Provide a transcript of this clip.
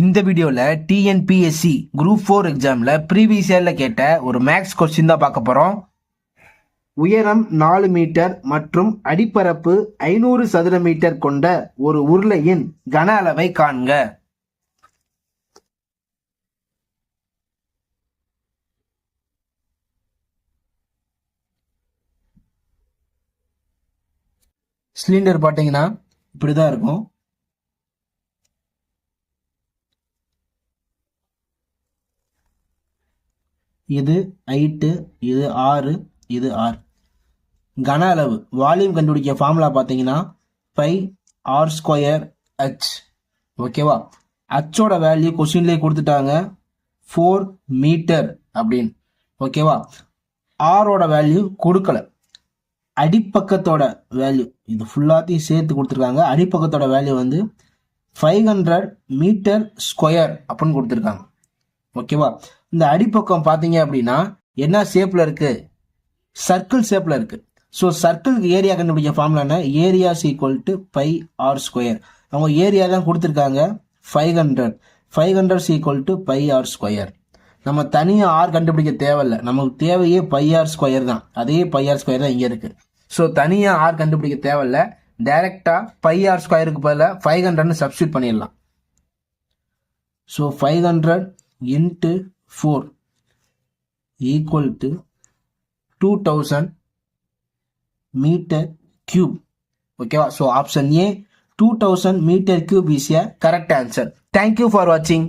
இந்த வீடியோவில் TNPSC group four எக்ஸாமில் ப்ரீவியஸ் இயரில் கேட்ட ஒரு மேக்ஸ் கொஸ்டின் தான் பார்க்க போகிறோம் உயரம் நாலு மீட்டர் மற்றும் அடிப்பரப்பு ஐநூறு சதுர மீட்டர் கொண்ட ஒரு உருளையின் கன அளவை காண்க. சிலிண்டர் பார்த்தீங்கன்னா இப்படி தான் இருக்கும். இது ஐட்டு இது ஆறு இது ஆர் கன அளவு. வால்யூம் கண்டுபிடிக்க ஃபார்முலா பார்த்தீங்கன்னா பை ஆர் ஸ்கொயர் ஹச் ஓகேவா ஹச்சோட வேல்யூ கொஸ்டின்லேயே கொடுத்துட்டாங்க. ஃபோர் மீட்டர் அப்படின்னு. ஓகேவா ஆரோட வேல்யூ கொடுக்கல. அடிப்பக்கத்தோட வேல்யூ இது ஃபுல்லாத்தையும் சேர்த்து கொடுத்துருக்காங்க. அடிப்பக்கத்தோட வேல்யூ வந்து ஃபைவ் ஹண்ட்ரட் மீட்டர் ஸ்கொயர் அப்படின்னு கொடுத்துருக்காங்க. ஓகேவா? இந்த அடிப்பக்கம் பார்த்தீங்க அப்படின்னா என்ன ஷேப்பில் இருக்குது சர்க்கிள் ஷேப்பில் இருக்குது ஸோ சர்க்கிளுக்கு ஏரியா கண்டுபிடிக்க formula area areas equal to pi r square அவங்க ஏரியா தான் கொடுத்துருக்காங்க five hundred five hundred equal to pi r square நம்ம தனியாக ஆர் கண்டுபிடிக்க தேவையில்ல. நமக்கு தேவையே பை ஆர் ஸ்கொயர் தான். அதே பை ஆர் ஸ்கொயர் தான் இங்கே இருக்குது ஸோ தனியாக ஆர் கண்டுபிடிக்க தேவையில்ல. டைரெக்டாக பை ஆர் ஸ்கொயருக்கு பதிலாக ஃபைவ் ஹண்ட்ரட்னு சப்ஸ்டியூட் பண்ணிடலாம். So five hundred into four equal to two thousand metre cube ஓகேவா so option A two thousand metre cube is a correct answer thank you for வாட்சிங்